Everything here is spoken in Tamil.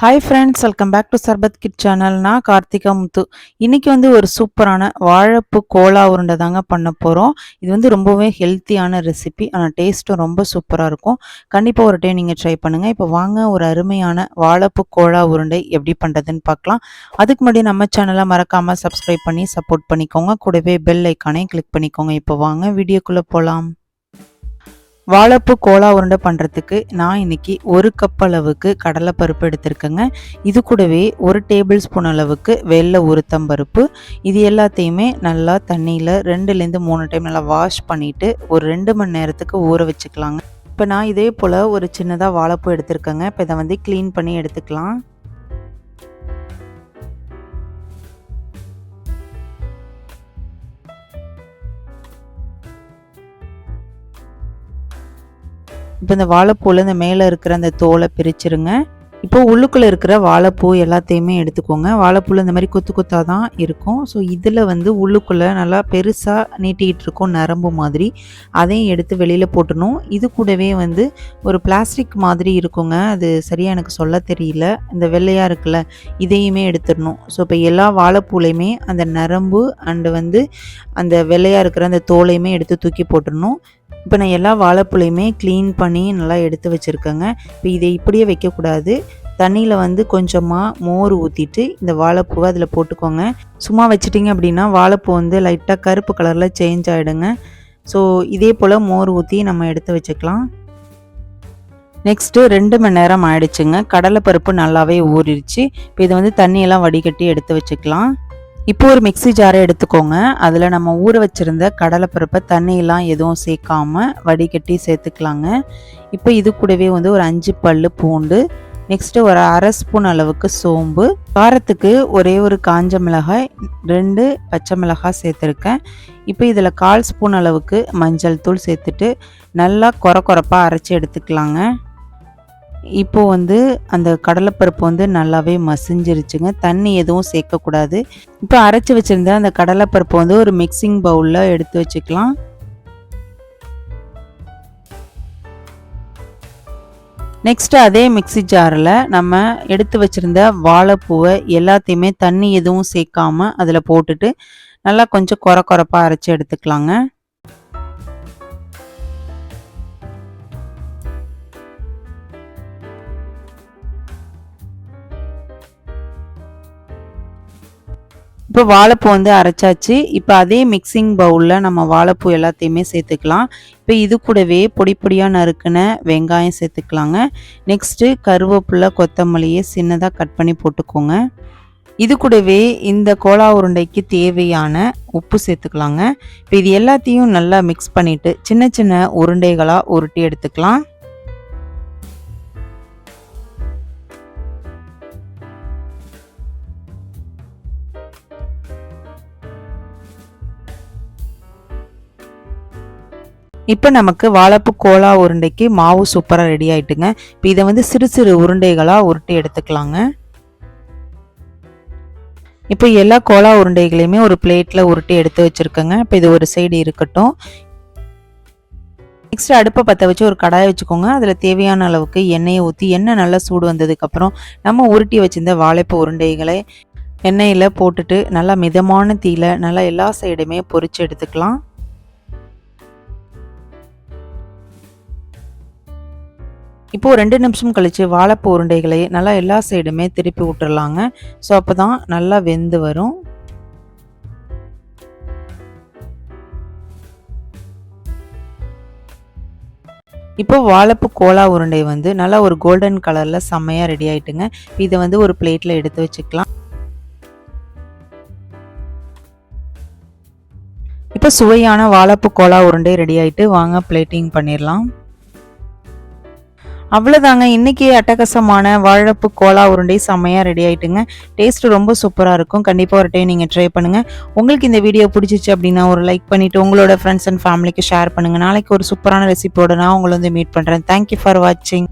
Hi friends welcome back to Sarbath kit channel நான் கார்த்திகா முத்து. இன்றைக்கி வந்து ஒரு சூப்பரான வாழைப்பு கோலா உருண்டை தாங்க பண்ண போகிறோம் இது வந்து ரொம்பவே ஹெல்த்தியான ரெசிபி ஆனால் டேஸ்ட்டும் ரொம்ப சூப்பராக இருக்கும். கண்டிப்பாக ஒரு டைம் நீங்கள் ட்ரை பண்ணுங்கள் இப்போ வாங்க ஒரு அருமையான வாழைப்பு கோலா உருண்டை எப்படி பண்ணுறதுன்னு பார்க்கலாம். அதுக்கு முன்னாடி நம்ம சேனலை மறக்காமல் சப்ஸ்கிரைப் பண்ணி சப்போர்ட் பண்ணிக்கோங்க. கூடவே பெல் ஐக்கானே கிளிக் பண்ணிக்கோங்க. இப்போ வாங்க வீடியோக்குள்ளே போகலாம் வாழைப்பூ கோலா உருண்டை பண்ணுறதுக்கு நான் இன்னைக்கு ஒரு கப் அளவுக்கு கடலைப்பருப்பு எடுத்திருக்கேங்க. இது கூடவே ஒரு டேபிள் ஸ்பூன் அளவுக்கு வெள்ளை உருத்தம் பருப்பு. இது எல்லாத்தையுமே நல்லா தண்ணியில் ரெண்டுலேருந்து மூணு டைம் நல்லா வாஷ் பண்ணிவிட்டு ஒரு ரெண்டு மணி நேரத்துக்கு ஊற வச்சுக்கலாங்க. இப்போ நான் இதே போல் ஒரு சின்னதாக வாழைப்பூ எடுத்திருக்கேங்க. இப்போ இதை வந்து க்ளீன் பண்ணி எடுத்துக்கலாம். இப்போ இந்த வாழைப்பூவில் இந்த மேலே இருக்கிற அந்த தோலை பிரிச்சிருங்க. இப்போ உள்ளுக்குள்ளே இருக்கிற வாழைப்பூ எல்லாத்தையுமே எடுத்துக்கோங்க. வாழைப்பூவில் இந்த மாதிரி கொத்து கொத்தாக தான் இருக்கும். ஸோ இதில் வந்து உள்ளுக்குள்ளே நல்லா பெருசாக நீட்டிக்கிட்டு இருக்கும் நரம்பு மாதிரி. அதையும் எடுத்து வெளியில் போட்டணும் இது கூடவே வந்து ஒரு பிளாஸ்டிக் மாதிரி இருக்குங்க. அது சரியாக எனக்கு சொல்ல தெரியல. இந்த வெள்ளையாக இருக்குல்ல இதையுமே எடுத்துடணும். ஸோ இப்போ எல்லா வாழைப்பூலையுமே அந்த நரம்பு அண்டு வந்து அந்த வெள்ளையாக இருக்கிற அந்த தோலையுமே எடுத்து தூக்கி போட்டுடணும். இப்போ நான் எல்லா வாழைப்பூலையுமே க்ளீன் பண்ணி நல்லா எடுத்து வச்சுருக்கேங்க. இப்போ இதை இப்படியே வைக்கக்கூடாது. தண்ணியில் வந்து கொஞ்சமாக மோர் ஊற்றிட்டு இந்த வாழைப்பூவை அதில் போட்டுக்கோங்க. சும்மா வச்சிட்டிங்க அப்படின்னா வாழைப்பூ வந்து லைட்டாக கருப்பு கலரில் சேஞ்ச் ஆகிடுங்க ஸோ இதே போல் மோர் ஊற்றி நம்ம எடுத்து வச்சுக்கலாம். நெக்ஸ்ட்டு ரெண்டு மணி நேரம் ஆயிடுச்சுங்க. கடலைப்பருப்பு நல்லாவே ஊறிடுச்சு. இப்போ இதை வந்து தண்ணியெல்லாம் வடிகட்டி எடுத்து வச்சுக்கலாம். இப்போ ஒரு மிக்சி ஜாரை எடுத்துக்கோங்க. அதில் நம்ம ஊற வச்சுருந்த கடலைப்பருப்பை தண்ணியெல்லாம் எதுவும் சேர்க்காம வடிகட்டி சேர்த்துக்கலாங்க. இப்போ இது கூடவே வந்து ஒரு அஞ்சு பல் பூண்டு நெக்ஸ்ட்டு ஒரு அரை ஸ்பூன் அளவுக்கு சோம்பு காரத்துக்கு ஒரே ஒரு காஞ்ச மிளகாய் ரெண்டு பச்சை மிளகாய் சேர்த்துருக்கேன். இப்போ இதில் கால் ஸ்பூன் அளவுக்கு மஞ்சள் தூள் சேர்த்துட்டு நல்லா கொர கொரப்பாக அரைச்சி எடுத்துக்கலாங்க. இப்போ வந்து அந்த கடலைப்பருப்பு வந்து நல்லாவே மசிஞ்சிருச்சுங்க. தண்ணி எதுவும் சேர்க்கக்கூடாது. இப்போ அரைச்சி வச்சுருந்த அந்த கடலைப்பருப்பு வந்து ஒரு மிக்சிங் பவுலில் எடுத்து வச்சுக்கலாம். நெக்ஸ்ட்டு அதே மிக்சி ஜாரில் நம்ம எடுத்து வச்சுருந்த வாழைப்பூவை எல்லாத்தையுமே தண்ணி எதுவும் சேர்க்காம அதில் போட்டுட்டு நல்லா கொஞ்சம் கொர கொரப்பாக அரைச்சி எடுத்துக்கலாங்க. இப்போ வாழைப்பூ வந்து அரைச்சாச்சு. இப்போ அதே மிக்சிங் பவுலில் நம்ம வாழைப்பூ எல்லாத்தையுமே சேர்த்துக்கலாம். இப்போ இது கூடவே பொடி பொடியாக நறுக்கின வெங்காயம் சேர்த்துக்கலாங்க. நெக்ஸ்ட்டு கருவேப்பிலை கொத்தமல்லியை சின்னதாக கட் பண்ணி போட்டுக்கோங்க. இது கூடவே இந்த கோலா உருண்டைக்கு தேவையான உப்பு சேர்த்துக்கலாங்க. இப்போ இது எல்லாத்தையும் நல்லா மிக்ஸ் பண்ணிவிட்டு சின்ன சின்ன உருண்டைகளாக உருட்டி எடுத்துக்கலாம். இப்போ நமக்கு வாழைப்பு கோலா உருண்டைக்கு மாவு சூப்பராக ரெடி ஆயிட்டுங்க. இப்போ இதை வந்து சிறு சிறு உருண்டைகளாக உருட்டி எடுத்துக்கலாங்க. இப்போ எல்லா கோலா உருண்டைகளையுமே ஒரு பிளேட்டில் உருட்டி எடுத்து வச்சுருக்கேங்க. இப்போ இது ஒரு சைடு இருக்கட்டும். நெக்ஸ்ட் அடுப்பை பற்ற வச்சு ஒரு கடாயை வச்சுக்கோங்க. அதில் தேவையான அளவுக்கு எண்ணெயை ஊற்றி எண்ணெய் நல்லா சூடு வந்ததுக்கப்புறம் நம்ம உருட்டி வச்சிருந்த வாழைப்பு உருண்டைகளை எண்ணெயில் போட்டுட்டு நல்லா மிதமான தீயில நல்லா எல்லா சைடுமே பொறிச்சு எடுத்துக்கலாம். இப்போது ரெண்டு நிமிஷம் கழித்து வாழைப்பூ உருண்டைகளை நல்லா எல்லா சைடுமே திருப்பி விட்டுறலாங்க ஸோ அப்போ தான் நல்லா வெந்து வரும். இப்போ வாழைப்பு கோலா உருண்டை வந்து நல்லா ஒரு கோல்டன் கலரில் செம்மையாக ரெடி ஆகிட்டுங்க இதை வந்து ஒரு பிளேட்டில் எடுத்து வச்சுக்கலாம். இப்போ சுவையான வாழைப்பு கோலா உருண்டை ரெடி ஆகிட்டு வாங்க பிளேட்டிங் பண்ணிடலாம். அவ்வளோதாங்க இன்றைக்கி அட்டகாசமான வாழைப்பு கோலா உருண்டை செம்மையாக ரெடி ஆகிட்டுங்க டேஸ்ட் ரொம்ப சூப்பராக இருக்கும். கண்டிப்பாக ஒரு டைம் நீங்கள் ட்ரை பண்ணுங்கள் உங்களுக்கு இந்த வீடியோ பிடிச்சிச்சு அப்படின்னா ஒரு லைக் பண்ணிவிட்டு உங்களோட ஃப்ரெண்ட்ஸ் அண்ட் ஃபேமிலிக்கு ஷேர் பண்ணுங்கள் நாளைக்கு ஒரு சூப்பரான ரெசிபியோட நான் உங்களை வந்து மீட் பண்ணுறேன் தேங்க்யூ ஃபார் வாட்சிங்